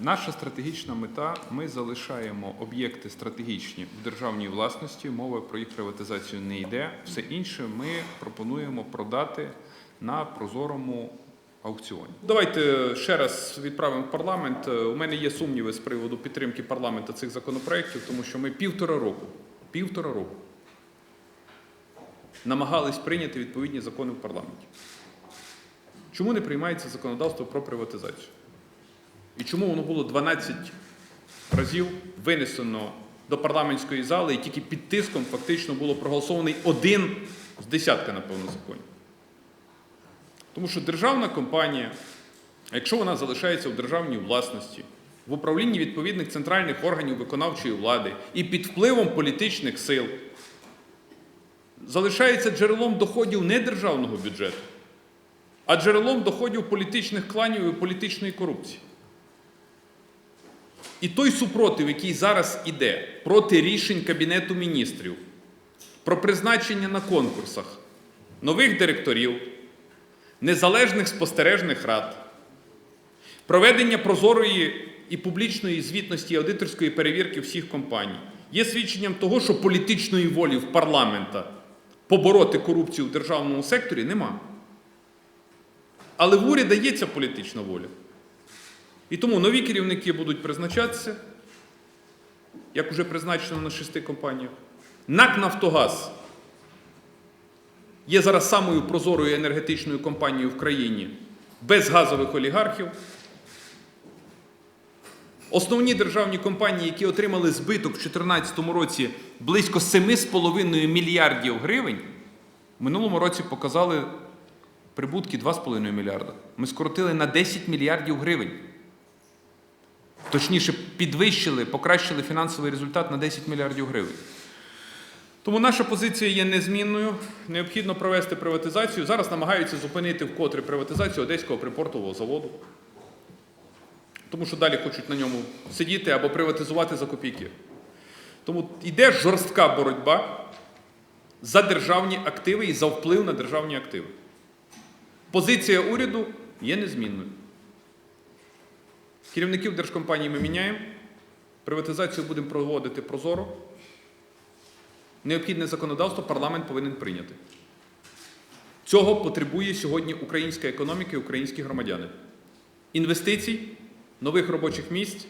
Наша стратегічна мета ми залишаємо об'єкти стратегічні в державній власності. Мова про їх приватизацію не йде. Все інше ми пропонуємо продати на прозорому аукціоні. Давайте ще раз відправимо в парламент. У мене є сумніви з приводу підтримки парламенту цих законопроєктів, тому що ми півтора року, півтора року намагались прийняти відповідні закони в парламенті. Чому не приймається законодавство про приватизацію? І чому воно було 12 разів винесено до парламентської зали і тільки під тиском фактично було проголосований один з десятка, напевно, законів? Тому що державна компанія, якщо вона залишається в державній власності, в управлінні відповідних центральних органів виконавчої влади і під впливом політичних сил, залишається джерелом доходів не державного бюджету, а джерелом доходів політичних кланів і політичної корупції. І той супротив, який зараз іде проти рішень Кабінету міністрів про призначення на конкурсах нових директорів, незалежних спостережних рад, проведення прозорої і публічної звітності і аудиторської перевірки всіх компаній, є свідченням того, що політичної волі в парламента побороти корупцію в державному секторі нема. Але в уряді є ця політична воля. І тому нові керівники будуть призначатися, як вже призначено на шести компаніях. НАК Нафтогаз є зараз самою прозорою енергетичною компанією в країні без газових олігархів. Основні державні компанії, які отримали збиток в 2014 році близько 7,5 мільярдів гривень, в минулому році показали прибутки 2,5 мільярда. Ми скоротили на 10 мільярдів гривень. Точніше, підвищили, покращили фінансовий результат на 10 мільярдів гривень. Тому наша позиція є незмінною. Необхідно провести приватизацію. Зараз намагаються зупинити вкотре приватизацію Одеського припортового заводу. Тому що далі хочуть на ньому сидіти або приватизувати за копійки. Тому йде жорстка боротьба за державні активи і за вплив на державні активи. Позиція уряду є незмінною. Керівників держкомпанії ми міняємо. Приватизацію будемо проводити прозоро. Необхідне законодавство парламент повинен прийняти. Цього потребує сьогодні українська економіка і українські громадяни. Інвестицій, нових робочих місць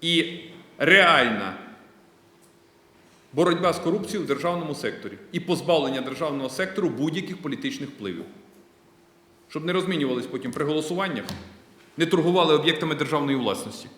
і реальна боротьба з корупцією в державному секторі і позбавлення державного сектору будь-яких політичних впливів. Щоб не розмінювались потім при голосуваннях, не торгували об'єктами державної власності.